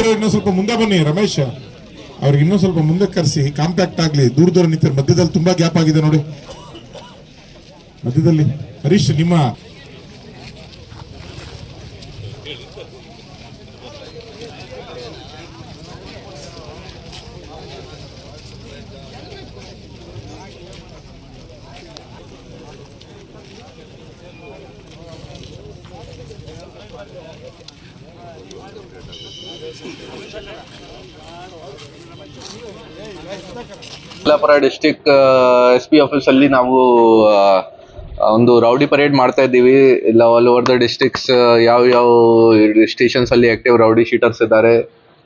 ಇರೋ ಇನ್ನೂ ಸ್ವಲ್ಪ ಮುಂದೆ ಬನ್ನಿ, ರಮೇಶ್. ಅವ್ರಿಗೆ ಇನ್ನೂ ಸ್ವಲ್ಪ ಮುಂದೆ ಕರೆಸಿ. ಕಾಂಪ್ಯಾಕ್ಟ್ ಆಗಲಿ, ದೂರ ದೂರ ನಿಂತಿರೋ. ಮಧ್ಯದಲ್ಲಿ ತುಂಬಾ ಗ್ಯಾಪ್ ಆಗಿದೆ ನೋಡಿ. ಮಧ್ಯದಲ್ಲಿ. ಹರೀಶ್, ನಿಮ್ಮ Yellapur district S P office ಅಲ್ಲಿ ನಾವು ಒಂದು ರೌಡಿ ಪರೇಡ್ ಮಾಡ್ತಾ ಇದ್ದೀವಿ. ಇಲ್ಲ ಆಲ್ ಓವರ್ ದ ಡಿಸ್ಟಿಕ್ಸ್ ಯಾವ ಯಾವ ಸ್ಟೇಷನ್ಸ್ ಅಲ್ಲಿ ಆಕ್ಟಿವ್ ರೌಡಿ ಶೀಟರ್ಸ್ ಇದ್ದಾರೆ.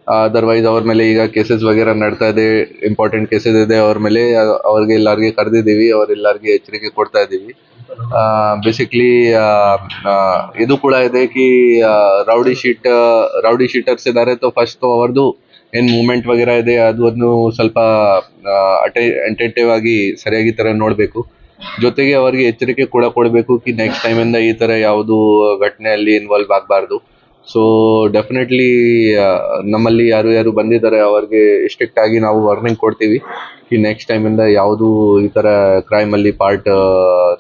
ಅದರ್ವೈಸ್ ಅವ್ರ ಮೇಲೆ ಈಗ ಕೇಸಸ್ ವಗೇರ ನಡ್ತಾ ಇದೆ. ಇಂಪಾರ್ಟೆಂಟ್ ಕೇಸಸ್ ಇದೆ ಅವ್ರ ಮೇಲೆ. ಅವ್ರಿಗೆ ಎಲ್ಲರಿಗೆ ಕರೆದಿದ್ದೀವಿ. ಅವ್ರೆಲ್ಲರಿಗೆ ಎಚ್ಚರಿಕೆ ಕೊಡ್ತಾ ಇದ್ದೀವಿ. ಬೇಸಿಕ್ಲಿ ಇದು ಕೂಡ ಇದೆ ಕಿ ರೌಡಿ ಶೀಟ್ ರೌಡಿ ಶೀಟರ್ಸ್ ಇದ್ದಾರೆ ಫಸ್ಟ್ ಅವರದು ಏನ್ ಮೂಮೆಂಟ್ ವಗೇರ ಇದೆ, ಅದು ಅದನ್ನು ಸ್ವಲ್ಪ ಅಟೆಂಟಿವ್ ಆಗಿ ಸರಿಯಾಗಿ ತರ ನೋಡಬೇಕು. ಜೊತೆಗೆ ಅವರಿಗೆ ಎಚ್ಚರಿಕೆ ಕೂಡ ಕೊಡಬೇಕು ಕಿ ನೆಕ್ಸ್ಟ್ ಟೈಮ್ ಇಂದ ಈ ತರ ಯಾವುದು ಘಟನೆಯಲ್ಲಿ ಇನ್ವಾಲ್ವ್ ಆಗಬಾರ್ದು. ಸೊ ಡೆಫಿನೆಟ್ಲಿ ನಮ್ಮಲ್ಲಿ ಯಾರು ಯಾರು ಬಂದಿದ್ದಾರೆ ಅವರಿಗೆ ಸ್ಟ್ರಿಕ್ಟ್ ಆಗಿ ನಾವು ವಾರ್ನಿಂಗ್ ಕೊಡ್ತೀವಿ. ಕಿ ನೆಕ್ಸ್ಟ್ ಟೈಮ್ ಇಂದ ಯಾವುದು ಈ ತರ ಕ್ರೈಮ್ ಅಲ್ಲಿ ಪಾರ್ಟ್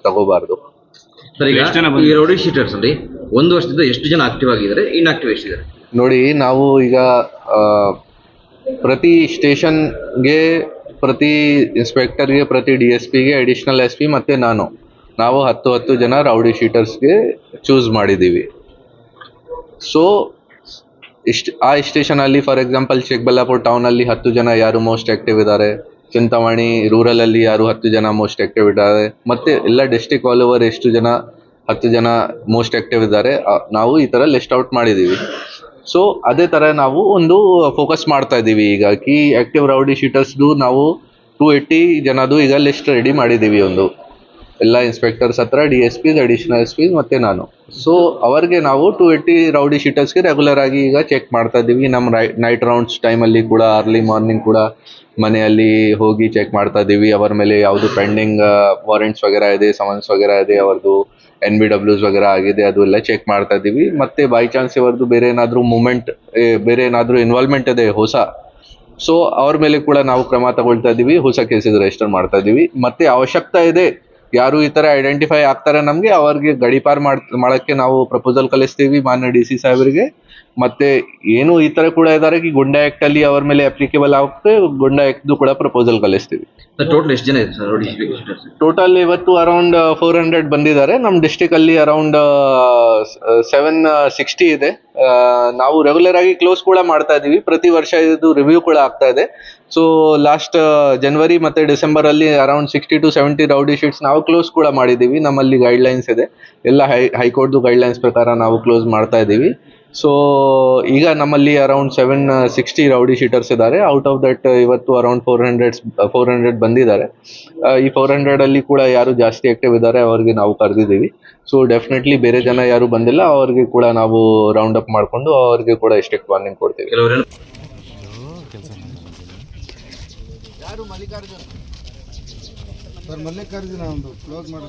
ತಗೋಬಾರ್ದು. ಸರ್ ಈಗ ಎಷ್ಟು ಜನ ಈ ರೌಡಿ ಶೀಟರ್ಸ್ ಅಲ್ಲಿ ಒಂದು ವರ್ಷದಿಂದ ಎಷ್ಟು ಜನ ಆಕ್ಟಿವ್ ಆಗಿದ್ದಾರೆ ಇನ್ಆಕ್ಟಿವ್ ಎಷ್ಟಿದ್ದಾರೆ ನೋಡಿ ನಾವು ಈಗ ಆ, ಪ್ರತಿ ಸ್ಟೇಷನ್ಗೆ ಪ್ರತಿ ಇನ್ಸ್ಪೆಕ್ಟರ್ಗೆ ಪ್ರತಿ ಡಿ ಎಸ್ ಪಿಗೆ ಅಡಿಷನಲ್ ಎಸ್ ಪಿ ಮತ್ತು ನಾನು. ನಾವು ಹತ್ತು ಹತ್ತು ಜನ ರೌಡಿ ಶೀಟರ್ಸ್ಗೆ ಚೂಸ್ ಮಾಡಿದ್ದೀವಿ. ಸೊ ಇಷ್ಟ ಆ ಸ್ಟೇಷನಲ್ಲಿ ಫಾರ್ ಎಕ್ಸಾಂಪಲ್ ಚಿಕ್ಕಬಳ್ಳಾಪುರ ಟೌನಲ್ಲಿ ಹತ್ತು ಜನ ಯಾರು ಮೋಸ್ಟ್ ಆಕ್ಟಿವ್ ಇದ್ದಾರೆ? ಚಿಂತಾಮಣಿ, ರೂರಲಲ್ಲಿ ಯಾರು ಹತ್ತು ಜನ ಮೋಸ್ಟ್ ಆಕ್ಟಿವ್ ಇದ್ದಾರೆ. ಮತ್ತೆ ಎಲ್ಲ ಡಿಸ್ಟಿಕ್ ಆಲ್ ಓವರ್ ಎಷ್ಟು ಜನ, ಹತ್ತು ಜನ ಮೋಸ್ಟ್ ಆಕ್ಟಿವ್ ಇದ್ದಾರೆ ನಾವು ಈ ತರ ಲಿಸ್ಟ್ ಔಟ್ ಮಾಡಿದೀವಿ. ಸೊ ಅದೇ ತರ ನಾವು ಒಂದು ಫೋಕಸ್ ಮಾಡ್ತಾ ಇದ್ದೀವಿ ಈಗ. ಕಿ ಆಕ್ಟಿವ್ ರೌಡಿ ಶೀಟರ್ಸ್ದು ನಾವು ಟೂ ಏಯ್ಟಿ ಜನದು ಈಗ ಲಿಸ್ಟ್ ರೆಡಿ ಮಾಡಿದೀವಿ ಒಂದು. ಎಲ್ಲ ಇನ್ಸ್ಪೆಕ್ಟರ್ಸ್ ಹತ್ರ D S Ps additional S Ps ಮತ್ತೆ ನಾನು. ಸೊ ಅವರಿಗೆ ನಾವು ಟು ಏಯ್ಟಿ ರೌಡಿ ಶೀಟರ್ಸ್ಗೆ ರೆಗ್ಯುಲರ್ ಆಗಿ ಈಗ ಚೆಕ್ ಮಾಡ್ತಾ ಇದ್ದೀವಿ. ನಮ್ಮ ನೈಟ್ ರೌಂಡ್ಸ್ ಟೈಮಲ್ಲಿ ಕೂಡ ಅರ್ಲಿ ಮಾರ್ನಿಂಗ್ ಕೂಡ ಮನೆಯಲ್ಲಿ ಹೋಗಿ ಚೆಕ್ ಮಾಡ್ತಾ ಇದ್ದೀವಿ. ಅವರ ಮೇಲೆ ಯಾವುದು ಪೆಂಡಿಂಗ್ ವಾರೆಂಟ್ಸ್ ವಗೇರಾ ಇದೆ ಸಮನ್ಸ್ ವಗೇರಾ ಇದೆ ಅವ್ರದ್ದು ಎನ್ ಬಿ ಡಬ್ಲ್ಯೂಸ್ ವಗೇರಾ ಆಗಿದೆ, ಅದು ಎಲ್ಲ ಚೆಕ್ ಮಾಡ್ತಾ ಇದ್ದೀವಿ. ಮತ್ತೆ ಬೈ ಚಾನ್ಸ್ ಇವರದ್ದು ಬೇರೆ ಏನಾದರೂ ಮೂಮೆಂಟ್ ಬೇರೆ ಏನಾದರೂ ಇನ್ವಾಲ್ವ್ಮೆಂಟ್ ಇದೆ, ಹೊಸ. ಸೊ ಅವ್ರ ಮೇಲೆ ಕೂಡ ನಾವು ಕ್ರಮ ತಗೊಳ್ತಾ ಇದ್ದೀವಿ. ಹೊಸ ಕೇಸಸ್ ರಿಜಿಸ್ಟರ್ ಮಾಡ್ತಾ ಇದ್ದೀವಿ. ಮತ್ತೆ ಅವಶ್ಯಕತೆ ಇದೆ ಯಾರು ಈ ತರ ಐಡೆಂಟಿಫೈ ಆಗ್ತಾರೆ ನಮ್ಗೆ, ಅವ್ರಿಗೆ ಗಡಿಪಾರ್ ಮಾಡ್, ಮಾಡಕ್ಕೆ ನಾವು ಪ್ರಪೋಸಲ್ ಕಳಿಸ್ತೀವಿ ಮಾನ್ಯ ಡಿ ಸಿ ಸಾಹೇಬರಿಗೆ. ಮತ್ತೆ ಏನು ಈ ತರ ಕೂಡ ಇದ್ದಾರೆ ಕಿ ಗುಂಡಾ ಆಕ್ಟ್ ಅಲ್ಲಿ ಅವ್ರ ಮೇಲೆ ಅಪ್ಲಿಕೇಬಲ್ ಆಗುತ್ತೆ ಗುಂಡಾ ಆಕ್ಟ್ ಕೂಡ ಪ್ರಪೋಸಲ್ ಕಳಿಸ್ತೀವಿ. ಸರ್ ಟೋಟಲ್ ಎಷ್ಟು ಜನ ಇದೆ ಸರ್? ರೌಡಿ ಟೋಟಲ್ ಇವತ್ತು ಅರೌಂಡ್ ಫೋರ್ ಹಂಡ್ರೆಡ್ ಬಂದಿದ್ದಾರೆ. ನಮ್ಮ ಡಿಸ್ಟಿಕ್ ಅಲ್ಲಿ ಅರೌಂಡ್ ಸೆವೆನ್ ಸಿಕ್ಸ್ಟಿ ಇದೆ. ನಾವು ರೆಗ್ಯುಲರ್ ಆಗಿ ಕ್ಲೋಸ್ ಕೂಡ ಮಾಡ್ತಾ ಇದೀವಿ ಪ್ರತಿ ವರ್ಷ ಇದು ರಿವ್ಯೂ ಕೂಡ ಆಗ್ತಾ ಇದೆ. ಸೊ ಲಾಸ್ಟ್ ಜನವರಿ ಮತ್ತೆ ಡಿಸೆಂಬರ್ ಅಲ್ಲಿ around sixty to seventy rowdy sheets ನಾವು ಕ್ಲೋಸ್ ಕೂಡ ಮಾಡಿದ್ದೀವಿ. ನಮ್ಮಲ್ಲಿ ಗೈಡ್ಲೈನ್ಸ್ ಇದೆ. ಎಲ್ಲ ಹೈ ಹೈಕೋರ್ಟ್ದು ಗೈಡ್ಲೈನ್ಸ್ ಪ್ರಕಾರ ನಾವು ಕ್ಲೋಸ್ ಮಾಡ್ತಾ ಇದ್ದೀವಿ. ಸೊ ಈಗ ನಮ್ಮಲ್ಲಿ around seven sixty rowdy sheeters ಇದ್ದಾರೆ. ಔಟ್ ಆಫ್ ದಟ್ ಇವತ್ತು around four hundred four hundred ಬಂದಿದ್ದಾರೆ. ಈ ಫೋರ್ ಹಂಡ್ರೆಡ್ ಅಲ್ಲಿ ಕೂಡ ಯಾರು ಜಾಸ್ತಿ ಆಕ್ಟಿವ್ ಇದ್ದಾರೆ ಅವರಿಗೆ ನಾವು ಕರೆದಿದ್ದೀವಿ. ಸೊ ಡೆಫಿನೆಟ್ಲಿ ಬೇರೆ ಜನ ಯಾರು ಬಂದಿಲ್ಲ ಅವ್ರಿಗೆ ಕೂಡ ನಾವು ರೌಂಡ್ ಅಪ್ ಮಾಡ್ಕೊಂಡು ಅವ್ರಿಗೆ ಕೂಡ ಎಷ್ಟೆಕ್ಟ್ ವಾರ್ನಿಂಗ್ ಕೊಡ್ತೀವಿ. ಮಲ್ಲಿಕಾರ್ಜುನ? ಒಂದು ಕ್ಲೋಸ್ ಮಾಡೋ